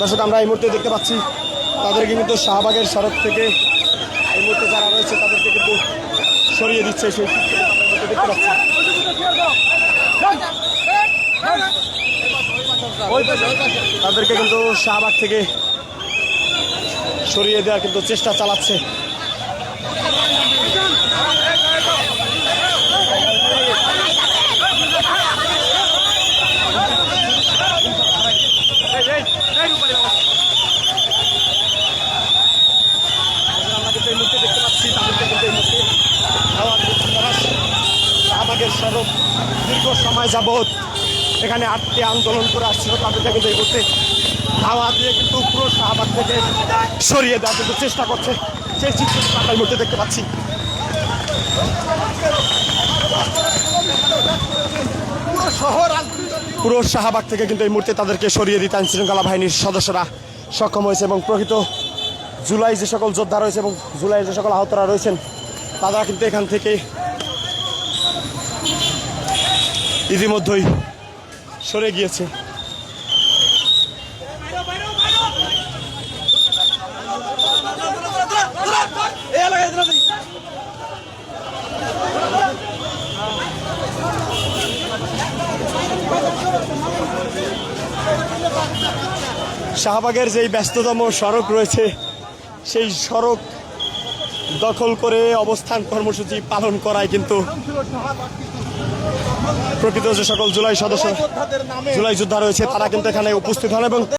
দর্শক, আমরা এই মুহূর্তে দেখতে পাচ্ছি তাদেরকে কিন্তু শাহবাগের সড়ক থেকে এই মুহূর্তে যারা রয়েছে তাদেরকে কিন্তু সরিয়ে দিচ্ছে সেই দেখতে পাচ্ছি। তাদেরকে কিন্তু শাহবাগ থেকে সরিয়ে দেওয়ার কিন্তু চেষ্টা চালাচ্ছে আমরা কিন্তু এই মুহূর্তে দেখতে পাচ্ছি তাদেরকে কিন্তু এই মুহূর্তে হাওয়া দিচ্ছে তারা শাহবাগের সড়ক দীর্ঘ সময় যাবৎ এখানে আটকে আন্দোলন করে আসছিল তাদেরকে কিন্তু এই হাওয়া দিয়ে কিন্তু পুরো শাহবাগ থেকে সরিয়ে দেওয়ার কিন্তু চেষ্টা করছে। সেই আমরা এই মুহূর্তে দেখতে পাচ্ছি। পুরো শাহবাগ থেকে কিন্তু এই মুহূর্তে তাদেরকে সরিয়ে দিতে আইন শৃঙ্খলা বাহিনীর সদস্যরা সক্ষম হয়েছে এবং প্রকৃত জুলাই যে সকল যোদ্ধা রয়েছে এবং জুলাই যে সকল আহতরা রয়েছেন, তারা কিন্তু এখান থেকে ইতিমধ্যেই সরে গিয়েছে। শাহবাগের যেই ব্যস্ততম সড়ক রয়েছে, সেই সড়ক দখল করে অবস্থান কর্মসূচি পালন করায় কিন্তু প্রকৃত যে সকল জুলাই সদস্য জুলাই যোদ্ধা রয়েছে তারা কিন্তু এখানে উপস্থিত হন এবং